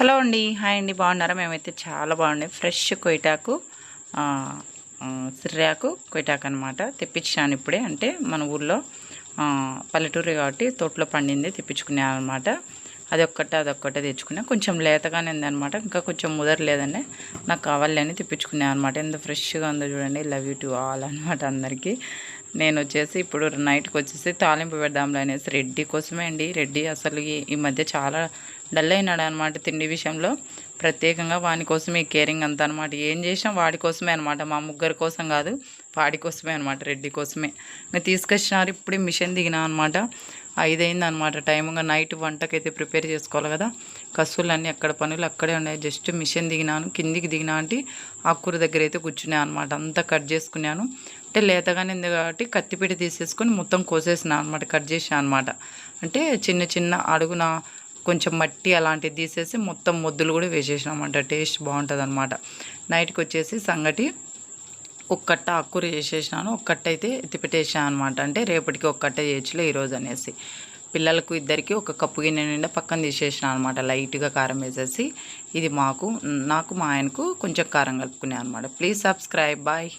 Hello అండి. Hi అండి. బాగున్నారా? మేమైతే చాలా బాగున్నాయి ఫ్రెష్ కొయిటాకు సిర్రాకు కొయిటాకు అనమాట తెప్పించాను ఇప్పుడే. అంటే మన ఊర్లో పల్లెటూరు కాబట్టి తోటలో పండింది తెప్పించుకున్నాను అనమాట అదొక్కటే అదొక్కటే తెచ్చుకున్నా. కొంచెం లేతగానే ఉందన్నమాట. ఇంకా కొంచెం ముదరలేదండి నాకు కావాలి అని తెప్పించుకున్నాను అనమాట ఎంత ఫ్రెష్గా ఉందో చూడండి. లవ్ యూ టు ఆల్ అనమాట అందరికీ. నేను వచ్చేసి ఇప్పుడు నైట్కి వచ్చేసి తాలింపు పెడదాంలో అనేసి రెడ్డి కోసమే అండి. రెడ్డి అసలు ఈ- ఈ మధ్య చాలా డల్ అయినాడు అనమాట తిండి విషయంలో. ప్రత్యేకంగా వాని కోసమే కేరింగ్ అంత అనమాట ఏం చేసాం వాడి కోసమే అనమాట. మా ముగ్గురు కోసం కాదు వాడి కోసమే అనమాట రెడ్డి కోసమే. ఇంకా తీసుకొచ్చినారు ఇప్పుడే మిషన్ దిగినా అనమాట. ఐదైంది అనమాట టైం ఇంకా నైట్ వంటకైతే ప్రిపేర్ చేసుకోవాలి కదా. కసులన్నీ అక్కడ పనులు అక్కడే ఉన్నాయి. జస్ట్ మిషన్ దిగినాను కిందికి దిగినా అంటే ఆకుకూర దగ్గర అయితే కూర్చున్నాను అనమాట. అంతా కట్ చేసుకున్నాను. అంటే లేతగానే ఉంది కాబట్టి కత్తిపీట తీసేసుకొని మొత్తం కోసేసిన అనమాట. కట్ చేసాను అనమాట. అంటే చిన్న చిన్న అడుగున కొంచెం మట్టి అలాంటివి తీసేసి మొత్తం ముద్దులు కూడా వేసేసినామంట. టేస్ట్ బాగుంటుంది అనమాట నైట్కి వచ్చేసి సంగటి ఒక్కట్ట ఆకుకూర చేసేసినాను. ఒక అయితే ఎత్తిపెట్టేసాను అనమాట అంటే రేపటికి ఒక కట్ట చేయొచ్చులే ఈరోజు అనేసి. పిల్లలకు ఇద్దరికి ఒక కప్పు గిన్నె నిండా పక్కన తీసేసిన అనమాట లైట్గా కారం వేసేసి. ఇది మాకు నాకు మా ఆయనకు కొంచెం కారం కలుపుకునే అనమాట ప్లీజ్ సబ్స్క్రైబ్. బాయ్.